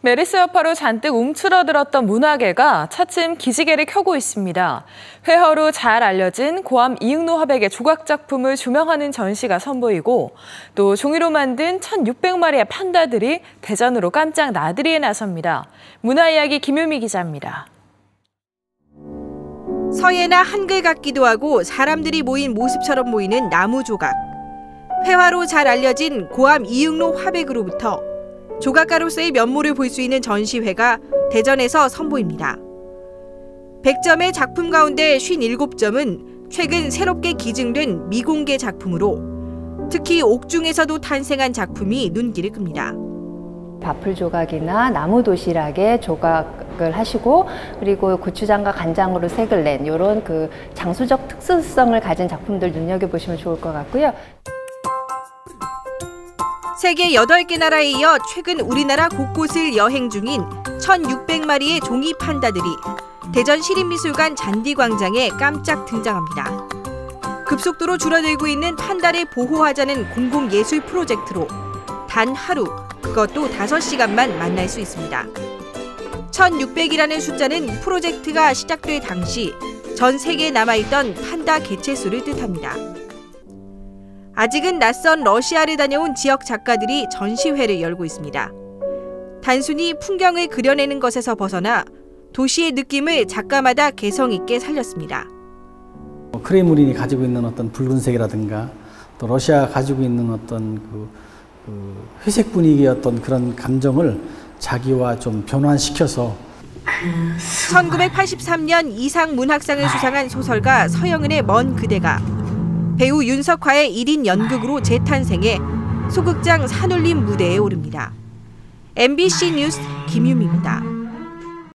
메르스 여파로 잔뜩 움츠러들었던 문화계가 차츰 기지개를 켜고 있습니다. 회허로 잘 알려진 고암 이응노 화백의 조각 작품을 조명하는 전시가 선보이고 또 종이로 만든 1,600마리의 판다들이 대전으로 깜짝 나들이에 나섭니다. 문화이야기 김유미 기자입니다. 서예나 한글 같기도 하고 사람들이 모인 모습처럼 보이는 나무 조각. 회화로 잘 알려진 고암 이응로 화백으로부터 조각가로서의 면모를 볼 수 있는 전시회가 대전에서 선보입니다. 100점의 작품 가운데 57점은 최근 새롭게 기증된 미공개 작품으로 특히 옥중에서도 탄생한 작품이 눈길을 끕니다. 바풀 조각이나 나무 도시락에 조각을 하시고 그리고 고추장과 간장으로 색을 낸 이런 그 장수적 특수성을 가진 작품들 눈여겨 보시면 좋을 것 같고요. 세계 8개 나라에 이어 최근 우리나라 곳곳을 여행 중인 1,600마리의 종이 판다들이 대전 시립미술관 잔디광장에 깜짝 등장합니다. 급속도로 줄어들고 있는 판다를 보호하자는 공공예술 프로젝트로 단 하루, 그것도 5시간만 만날 수 있습니다. 1,600이라는 숫자는 프로젝트가 시작될 당시 전 세계에 남아있던 판다 개체수를 뜻합니다. 아직은 낯선 러시아를 다녀온 지역 작가들이 전시회를 열고 있습니다. 단순히 풍경을 그려내는 것에서 벗어나 도시의 느낌을 작가마다 개성 있게 살렸습니다. 크레무린이 가지고 있는 어떤 붉은색이라든가 또 러시아가 가지고 있는 어떤 그, 그 회색 분위기의 어떤 그런 감정을 자기와 좀 변환시켜서 1983년 이상 문학상을 수상한 소설가 서영은의 먼 그대가 배우 윤석화의 1인 연극으로 재탄생해 소극장 산울림 무대에 오릅니다. MBC 뉴스 김유미입니다.